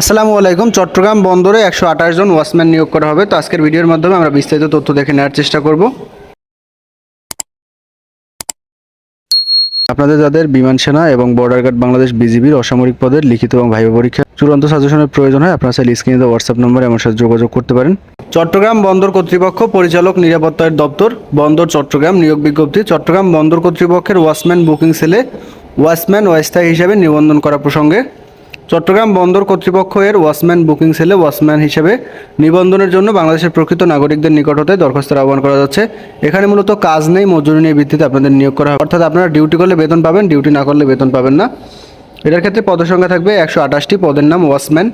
আসসালামু আলাইকুম, চট্টগ্রাম বন্দরে একশো আঠাশ জন ওয়াচম্যান নিয়োগ করা হবে। তো আজকের ভিডিওর মাধ্যমে আমরা বিস্তারিত তথ্য দেখে নেওয়ার চেষ্টা করব। আপনাদের যাদের বিমান সেনা এবং বর্ডার গার্ড বাংলাদেশ বিজিবির অসামরিক পদের লিখিত এবং ভাইবা পরীক্ষা চূড়ান্ত সাজেশনের প্রয়োজন হয়, আপনারা চাইলে স্ক্রিনে হোয়াটসঅ্যাপ নম্বরে আমার সাথে যোগাযোগ করতে পারেন। চট্টগ্রাম বন্দর কর্তৃপক্ষ পরিচালক নিরাপত্তার দপ্তর, বন্দর চট্টগ্রাম নিয়োগ বিজ্ঞপ্তি, চট্টগ্রাম বন্দর কর্তৃপক্ষের ওয়াচম্যান বুকিং সেলে ওয়াচম্যান অস্থায়ী হিসেবে নিবন্ধন করা প্রসঙ্গে। চট্টগ্রাম বন্দর কর্তৃপক্ষ এর ওয়াচম্যান বুকিং সেলে ওয়াচম্যান হিসেবে নিবন্ধনের জন্য বাংলাদেশের প্রকৃত নাগরিকদের নিকট হতে দরখাস্তের আহ্বান করা যাচ্ছে। এখানে মূলত কাজ নেই, মজুরি নিয়ে ভিত্তিতে আপনাদের নিয়োগ করা হয়। অর্থাৎ আপনারা ডিউটি করলে বেতন পাবেন, ডিউটি না করলে বেতন পাবেন না। এটার ক্ষেত্রে পদসংখ্যা থাকবে একশো আঠাশটি, পদের নাম ওয়াসম্যান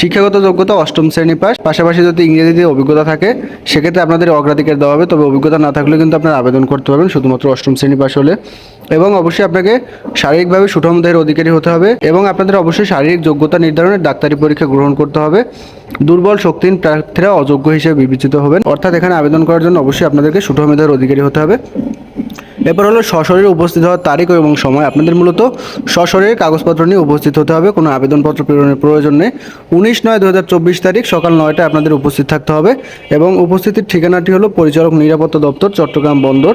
শিক্ষাগত যোগ্যতা অষ্টম শ্রেণি পাস, পাশাপাশি যদি ইংরেজিতে অভিজ্ঞতা থাকে, সেক্ষেত্রে আপনাদের অগ্রাধিকার দেওয়া হবে, তবে অভিজ্ঞতা না থাকলে কিন্তু আপনারা আবেদন করতে পারবেন, শুধুমাত্র অষ্টম শ্রেণি পাস হলে। এবং অবশ্যই আপনাকে শারীরিকভাবে সুঠম দেহের অধিকারী হতে হবে এবং আপনাদের অবশ্যই শারীরিক যোগ্যতা নির্ধারণের ডাক্তারি পরীক্ষা গ্রহণ করতে হবে। দুর্বল শক্তিহীন প্রার্থীরা অযোগ্য হিসেবে বিবেচিত হবেন। অর্থাৎ এখানে আবেদন করার জন্য অবশ্যই আপনাদেরকে সুঠম দেহের অধিকারী হতে হবে। এরপর হলো সশরীরে উপস্থিত হওয়ার তারিখ এবং সময়। আপনাদের মূলত সশরীরে কাগজপত্র নিয়ে উপস্থিত হতে হবে, কোনো আবেদনপত্র প্রেরণের প্রয়োজন নেই। উনিশ নয় দু তারিখ সকাল নয়টায় আপনাদের উপস্থিত থাকতে হবে এবং উপস্থিতির ঠিকানাটি হলো পরিচালক নিরাপত্তা দপ্তর, চট্টগ্রাম বন্দর।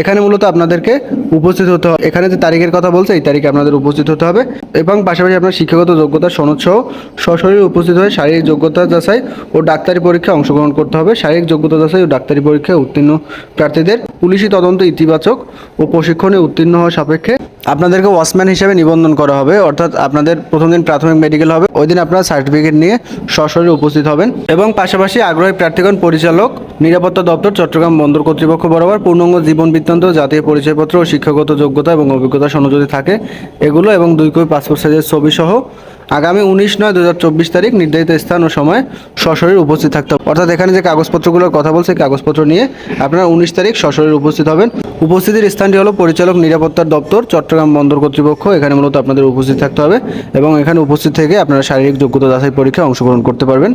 এখানে মূলত আপনাদেরকে উপস্থিত হতে হবে। এখানে যে তারিখের কথা বলছে, এই তারিখে আপনাদের উপস্থিত হতে হবে এবং পাশাপাশি আপনার শিক্ষাগত যোগ্যতা সনদ সহ সশরীরে উপস্থিত হয়ে শারীরিক যোগ্যতা যাচাই ও ডাক্তারি পরীক্ষায় অংশগ্রহণ করতে হবে। শারীরিক যোগ্যতা যাচাই ও ডাক্তারি পরীক্ষায় উত্তীর্ণ প্রার্থীদের। পুলিশি তদন্ত ইতিবাচক। ও প্রশিক্ষণে উত্তীর্ণ হওয়া সাপেক্ষে আপনাদেরকে ওয়াচম্যান হিসেবে নিবন্ধন করা হবে, অর্থাৎ আপনাদের প্রথম দিন প্রাথমিক মেডিকেল হবে, ওই দিন আপনারা সার্টিফিকেট নিয়ে সশরীরে উপস্থিত হবেন এবং পাশাপাশি আগ্রহী প্রার্থীগণ, পরিচালক, নিরাপত্তা দপ্তর, চট্টগ্রাম বন্দর কর্তৃপক্ষ বরাবর পূর্ণাঙ্গ জীবন বৃত্তান্ত, জাতীয় পরিচয়পত্র ও শিক্ষাগত যোগ্যতা এবং অভিজ্ঞতা সনদ যদি থাকে, এগুলো এবং দুই কপি পাসপোর্ট সাইজের ছবি সহ আগামী উনিশ নয় দু তারিখ নির্ধারিত স্থান ও সময় সশরীর উপস্থিত থাকতে হবে। অর্থাৎ এখানে যে কাগজপত্রগুলোর কথা বলছে কাগজপত্র নিয়ে আপনারা উনিশ তারিখ সশরীর উপস্থিত হবেন। উপস্থিতির স্থানটি হলো পরিচালক নিরাপত্তার দপ্তর, চট্টগ্রাম বন্দর কর্তৃপক্ষ, এখানে মূলত আপনাদের উপস্থিত থাকতে হবে এবং এখানে উপস্থিত থেকে আপনারা শারীরিক যোগ্যতা যাচাই পরীক্ষায় অংশগ্রহণ করতে পারবেন।